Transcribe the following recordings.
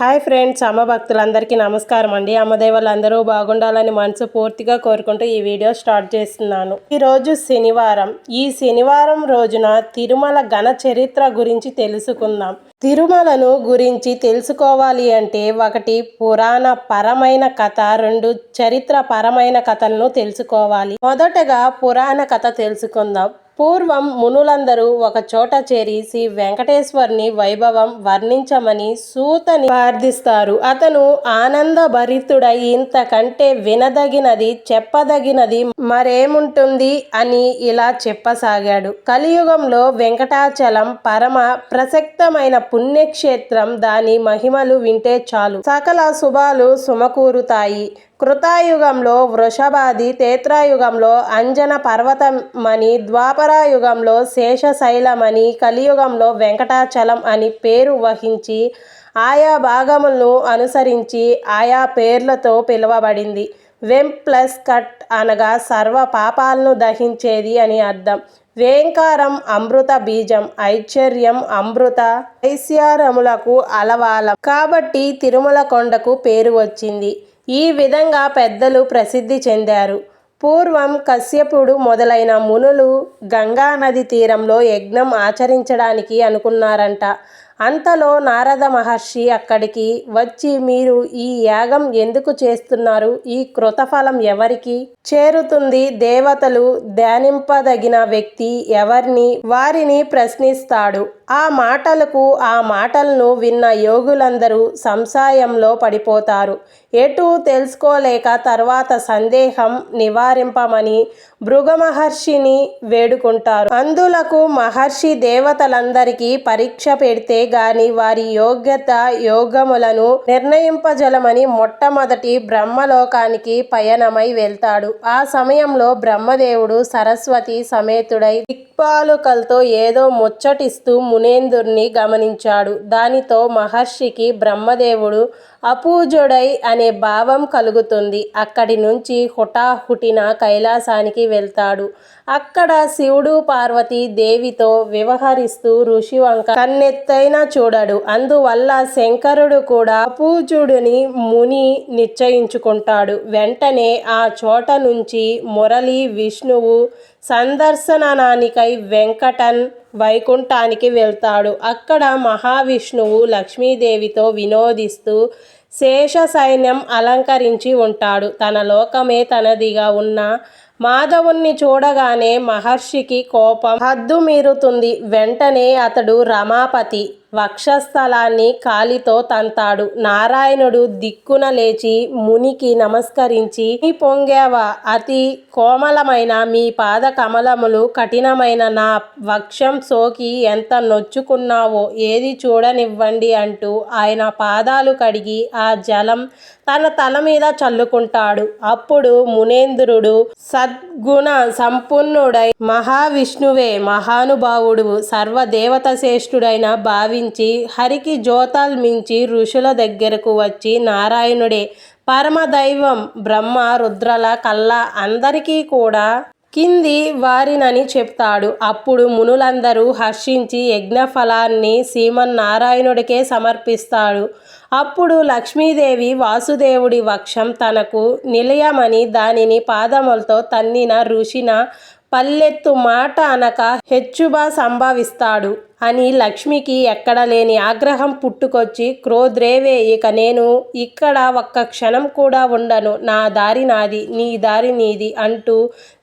Hi friends అమ్మ భక్తులందరికీ నమస్కారం అండి. అమ్మదేవులందరూ బాగుండాలని మనసు పూర్తిగా కోరుకుంటూ ఈ వీడియో స్టార్ట్ చేస్తున్నాను. ఈరోజు శనివారం. ఈ శనివారం రోజున తిరుమల ఘన చరిత్ర గురించి తెలుసుకుందాం. తిరుమలను గురించి తెలుసుకోవాలి అంటే ఒకటి పురాణ పరమైన కథ రెండు చరిత్ర పరమైన కథలను తెలుసుకోవాలి. మొదటగా పురాణ కథ తెలుసుకుందాం. పూర్వం మునులందరూ ఒక చోట చేరి శ్రీ వెంకటేశ్వర్ని వైభవం వర్ణించమని సూతని ప్రార్థిస్తారు. అతను ఆనందభరితుడై ఇంతకంటే వినదగినది చెప్పదగినది మరేముంటుంది అని ఇలా చెప్పసాగాడు. కలియుగంలో వెంకటాచలం పరమ ప్రసక్తమైన పుణ్యక్షేత్రం దాని మహిమలు వింటే చాలు. సకల శుభాలు సుమకూరుతాయి. కృతాయుగంలో వృషభాది తేత్రాయుగంలో అంజన పర్వతమని ద్వాపరాయుగంలో శేషశైలమని కలియుగంలో వెంకటాచలం అని పేరు వహించి ఆయా భాగములను అనుసరించి ఆయా పేర్లతో పిలువబడింది. వెం ప్లస్ కట్ అనగా సర్వ పాపాలను దహించేది అని అర్థం. వేంకారం అమృత బీజం ఐశ్వర్యం అమృత ఐశ్వర్యములకు అలవాలం. కాబట్టి తిరుమల కొండకు పేరు వచ్చింది. ఈ విధంగా పెద్దలు ప్రసిద్ధి చెందారు. పూర్వం కశ్యపుడు మొదలైన మునులు గంగానది తీరంలో యజ్ఞం ఆచరించడానికి అనుకున్నారంట. అంతలో నారద మహర్షి అక్కడికి వచ్చి మీరు ఈ యాగం ఎందుకు చేస్తున్నారు? ఈ కృతఫలం ఎవరికి? చేరుతుంది దేవతలు ధ్యానింపదగిన వ్యక్తి ఎవరిని? వారిని ప్రశ్నిస్తాడు. ఆ మాటలకు ఆ మాటలను విన్న యోగులందరూ సంశయంలో పడిపోతారు. ఎటు తెలుసుకోలేక తర్వాత సందేహం నివారింపమని భృగ మహర్షిని వేడుకుంటారు. అందులకు మహర్షి దేవతలందరికీ పరీక్ష పెడితే గాని వారి యోగ్యత యోగములను నిర్ణయింపజలమని మొట్టమొదటి బ్రహ్మలోకానికి పయనమై వెళ్తాడు. ఆ సమయంలో బ్రహ్మదేవుడు సరస్వతి సమేతుడై దిక్పాలుకలతో ఏదో ముచ్చటిస్తూ మునేందుర్ని గమనించాడు. దానితో మహర్షికి బ్రహ్మదేవుడు అపూజుడై అనే భావం కలుగుతుంది. అక్కడి నుంచి హుటాహుటిన కైలాసానికి వెళ్తాడు. అక్కడ శివుడు పార్వతి దేవితో వ్యవహరిస్తూ ఋషి వంక కన్నెత్తైన చూడడు. అందువల్ల శంకరుడు కూడా పూజుడిని ముని నిశ్చయించుకుంటాడు. వెంటనే ఆ చోట నుంచి మురళి విష్ణువు సందర్శనానికై వెంకటన్ వైకుంఠానికి వెళ్తాడు. అక్కడ మహావిష్ణువు లక్ష్మీదేవితో వినోదిస్తూ శేష సైన్యం అలంకరించి ఉంటాడు. తన లోకమే తనదిగా ఉన్న మాధవుణ్ణి చూడగానే మహర్షికి కోపం హద్దు మీరుతుంది వెంటనే అతడు రమాపతి వక్షస్థలాన్ని కాలితో తంతాడు. నారాయణుడు దిక్కున లేచి మునికి నమస్కరించి మీ పొంగావా? అతి కోమలమైన మీ పాద కమలములు కఠినమైన నా వక్షం సోకి ఎంత నొచ్చుకున్నావో ఏది చూడనివ్వండి అంటూ ఆయన పాదాలు కడిగి ఆ జలం తన తల మీద చల్లుకుంటాడు. అప్పుడు మునేంద్రుడు సద్గుణ సంపన్నుడై మహావిష్ణువే మహానుభావుడు సర్వదేవత శ్రేష్ఠుడైన భావించి హరికి జ్యోతాల్మించి ఋషుల దగ్గరకు వచ్చి నారాయణుడే పరమదైవం బ్రహ్మ రుద్రల కల్లా అందరికీ కూడా కింది వారినని చెప్తాడు. అప్పుడు మునులందరూ హర్షించి యజ్ఞఫలాన్ని శ్రీమన్నారాయణుడికే సమర్పిస్తాడు. అప్పుడు లక్ష్మీదేవి వాసుదేవుడి వక్షం తనకు నిలయమని దానిని పాదములతో తన్నిన ఋషిన పల్లెత్తు మాట అనక హెచ్చుబా సంభవిస్తాడు. అని లక్ష్మికి ఎక్కడ లేని ఆగ్రహం పుట్టుకొచ్చి క్రోధ్రేవే ఇక నేను ఇక్కడ ఒక్క క్షణం కూడా ఉండను. నా దారి నాది నీ దారి నీది అంటూ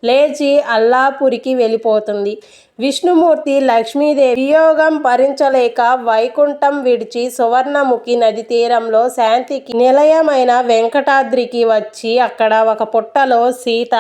లేచి అల్లాపురికి వెళ్ళిపోతుంది. విష్ణుమూర్తి లక్ష్మీదేవి వియోగం భరించలేక వైకుంఠం విడిచి సువర్ణముఖి నది తీరంలో శాంతికి నిలయమైన వెంకటాద్రికి వచ్చి అక్కడ ఒక పుట్టలో సీత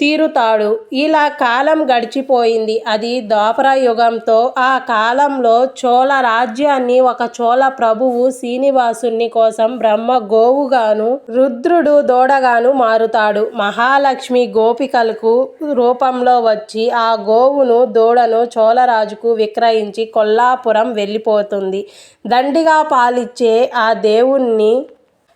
తీరుతాడు. ఇలా కాలం గడిచిపోయింది. అది ద్వాపర యుగంతో ఆ కాలంలో చోళ రాజ్యాన్ని ఒక చోళ ప్రభువు శ్రీనివాసుని కోసం బ్రహ్మ గోవుగాను రుద్రుడు దూడగాను మారుతాడు. మహాలక్ష్మి గోపికలకు రూపంలో వచ్చి ఆ గోవును దూడను చోళరాజుకు విక్రయించి కొల్లాపురం వెళ్ళిపోతుంది. దండిగా పాలిచ్చే ఆ దేవుణ్ణి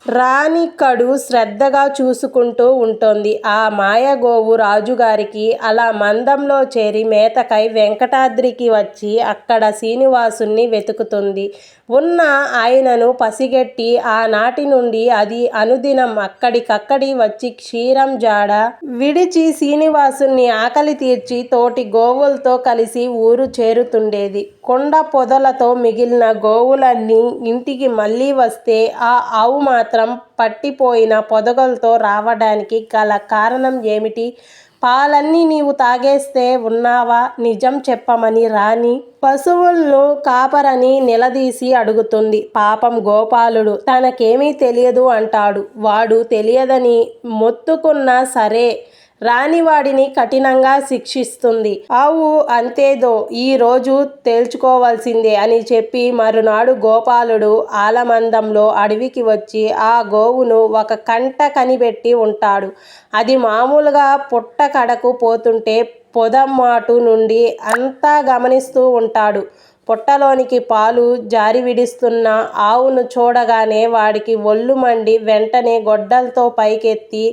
రాణికడు శ్రద్ధగా చూసుకుంటూ ఉంటుంది. ఆ మాయగోవు రాజుగారికి అలా మందంలో చేరి మేతకై వెంకటాద్రికి వచ్చి అక్కడ శ్రీనివాసుని వెతుకుతుంది. ఉన్న ఆయనను పసిగట్టి ఆనాటి నుండి అది అనుదినం అక్కడికక్కడి వచ్చి క్షీరం జాడ విడిచి శ్రీనివాసుని ఆకలి తీర్చి తోటి గోవులతో కలిసి ఊరు చేరుతుండేది. కొండ పొదలతో మిగిలిన గోవులన్నీ ఇంటికి మళ్ళీ వస్తే ఆ ఆవు మాత్రం పట్టిపోయిన పొదగలతో రావడానికి గల కారణం ఏమిటి? పాలన్నీ నీవు తాగేస్తే ఉన్నావా? నిజం చెప్పమని రాణి పశువులను కాపరని నిలదీసి అడుగుతుంది. పాపం గోపాలుడు తనకేమీ తెలియదు అంటాడు. వాడు తెలియదని మొత్తుకున్నా సరే రానివాడిని కఠినంగా శిక్షిస్తుంది. ఆవు అంతేదో ఈ రోజు తేల్చుకోవాల్సిందే అని చెప్పి మరునాడు గోపాలుడు ఆలమందంలో అడవికి వచ్చి ఆ గోవును ఒక కంట కనిపెట్టి ఉంటాడు. అది మామూలుగా పుట్ట కడకు పోతుంటే పొదమ్మాటు నుండి అంతా గమనిస్తూ ఉంటాడు. పుట్టలోనికి పాలు జారి విడిస్తున్న ఆవును చూడగానే వాడికి ఒళ్ళు మండి వెంటనే గొడ్డలతో పైకెత్తి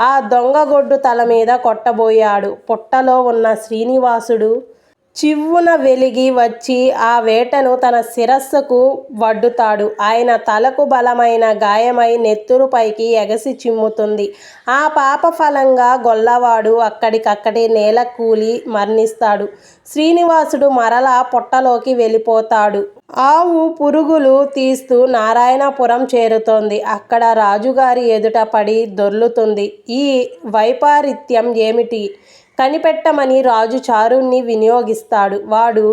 ఆ దొంగగొడ్డు తల మీద కొట్టబోయాడు. పుట్టలో ఉన్న శ్రీనివాసుడు చివ్వున వెలిగి వచ్చి ఆ వేటను తన శిరస్సుకు వడ్డుతాడు. ఆయన తలకు బలమైన గాయమై నెత్తురుపైకి ఎగసి చిమ్ముతుంది. ఆ పాప ఫలంగా గొల్లవాడు అక్కడికక్కడే నేల కూలి మరణిస్తాడు. శ్రీనివాసుడు మరలా పొట్టలోకి వెళ్ళిపోతాడు. ఆవు పురుగులు తీస్తూ నారాయణపురం చేరుతోంది. అక్కడ రాజుగారి ఎదుట పడి దొర్లుతుంది. ఈ వైపారిత్యం ఏమిటి? కనిపెట్టమని రాజు చారుణ్ణి వినియోగిస్తాడు. వాడు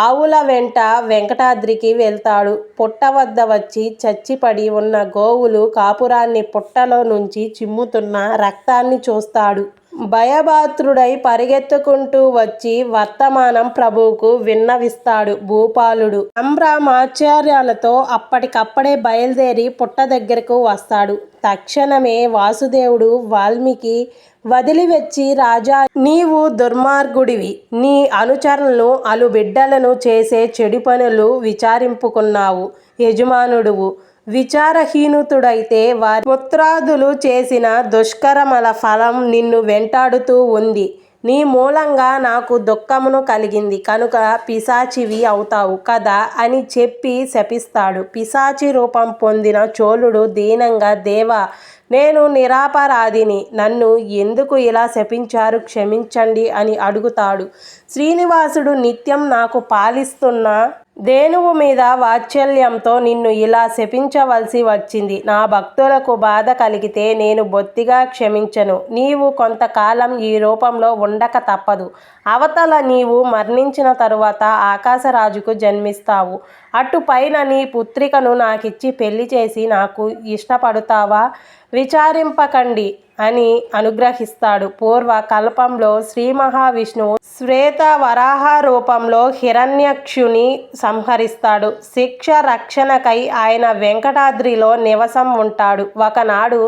ఆవుల వెంట వెంకటాద్రికి వెళ్తాడు. పుట్ట వద్ద వచ్చి చచ్చిపడి ఉన్న గోవులు కాపురాన్ని పుట్టలో నుంచి చిమ్ముతున్న రక్తాన్ని చూస్తాడు. భయభాత్రుడై పరిగెత్తుకుంటూ వచ్చి వర్తమానం ప్రభువుకు విన్నవిస్తాడు భూపాలుడు. సంభ్రమాచార్యాలతో అప్పటికప్పుడే బయలుదేరి పుట్ట దగ్గరకు వస్తాడు. తక్షణమే వాసుదేవుడు వాల్మీకి వదిలివెచ్చి రాజా నీవు దుర్మార్గుడివి. నీ అనుచరులను అలు బిడ్డలను చేసే చెడు పనులు విచారింపుకున్నావు. యజమానుడువు విచారహీనుతుడైతే వారి పుత్రాదులు చేసిన దుష్కరమల ఫలం నిన్ను వెంటాడుతూ ఉంది. నీ మూలంగా నాకు దుఃఖమును కలిగింది. కనుక పిశాచివి అవుతావు కదా అని చెప్పి శపిస్తాడు. పిశాచి రూపం పొందిన చోళుడు దీనంగా దేవా నేను నిరాపరాధిని. నన్ను ఎందుకు ఇలా శపించారు? క్షమించండి అని అడుగుతాడు. శ్రీనివాసుడు నిత్యం నాకు పాలిస్తున్న దేనువు మీద వాత్సల్యంతో నిన్ను ఇలా శపించవలసి వచ్చింది. నా భక్తులకు బాధ కలిగితే నేను బొత్తిగా క్షమించను. నీవు కొంతకాలం ఈ రూపంలో ఉండక తప్పదు. అవతల నీవు మరణించిన తరువాత ఆకాశరాజుకు జన్మిస్తావు. అటుపైన నీ పుత్రికను నాకిచ్చి పెళ్ళి చేసి నాకు ఇష్టపడుతావా? విచారింపకండి అని అనుగ్రహిస్తాడు. పూర్వ కల్పంలో శ్రీ మహావిష్ణువు శ్వేత వరాహ రూపంలో హిరణ్యక్షుని సంహరిస్తాడు. శిక్ష రక్షణకై ఆయన వెంకటాద్రిలో నివసం ఉంటాడు. ఒకనాడు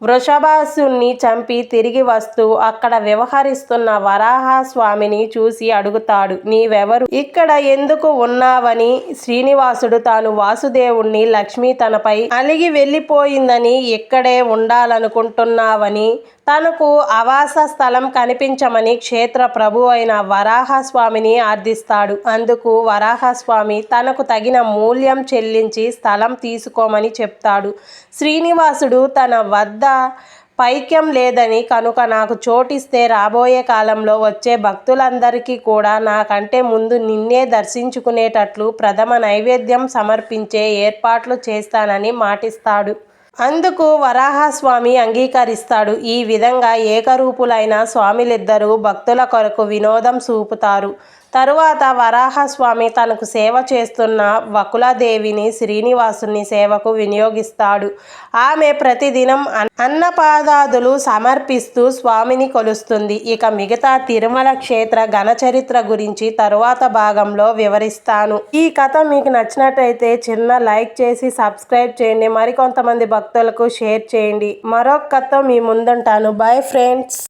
వృషభాసుని చంపి తిరిగి వస్తూ అక్కడ వ్యవహరిస్తున్న వరాహ స్వామిని చూసి అడుగుతాడు నీవెవరు? ఇక్కడ ఎందుకు ఉన్నావని? శ్రీనివాసుడు తాను వాసుదేవుణ్ణి లక్ష్మి తనపై అలిగి వెళ్ళిపోయిందని ఇక్కడే ఉండాలనుకుంటున్నావని తనకు ఆవాస స్థలం కనిపించమని క్షేత్ర ప్రభు అయిన వరాహస్వామిని ఆర్థిస్తాడు అందుకు వరాహస్వామి తనకు తగిన మూల్యం చెల్లించి స్థలం తీసుకోమని చెప్తాడు. శ్రీనివాసుడు తన వద్ద పైక్యం లేదని కనుక నాకు చోటిస్తే రాబోయే కాలంలో వచ్చే భక్తులందరికీ కూడా నాకంటే ముందు నిన్నే దర్శించుకునేటట్లు ప్రథమ నైవేద్యం సమర్పించే ఏర్పాట్లు చేస్తానని మాటిస్తాడు. అందుకు వరాహస్వామి అంగీకరిస్తాడు. ఈ విధంగా ఏకరూపులైన స్వామిలిద్దరూ భక్తుల కొరకు వినోదం చూపుతారు. తరువాత వరాహస్వామి తనకు సేవ చేస్తున్న వకులాదేవిని శ్రీనివాసుని సేవకు వినియోగిస్తాడు. ఆమె ప్రతిదినం అన్నపాదాదులు సమర్పిస్తూ స్వామిని కొలుస్తుంది. ఇక మిగతా తిరుమల క్షేత్ర ఘనచరిత్ర గురించి తరువాత భాగంలో వివరిస్తాను. ఈ కథ మీకు నచ్చినట్టయితే చిన్న లైక్ చేసి సబ్స్క్రైబ్ చేయండి. మరికొంతమంది భక్తులకు షేర్ చేయండి. మరొక కథ మీ ముందుంటాను. Bye friends.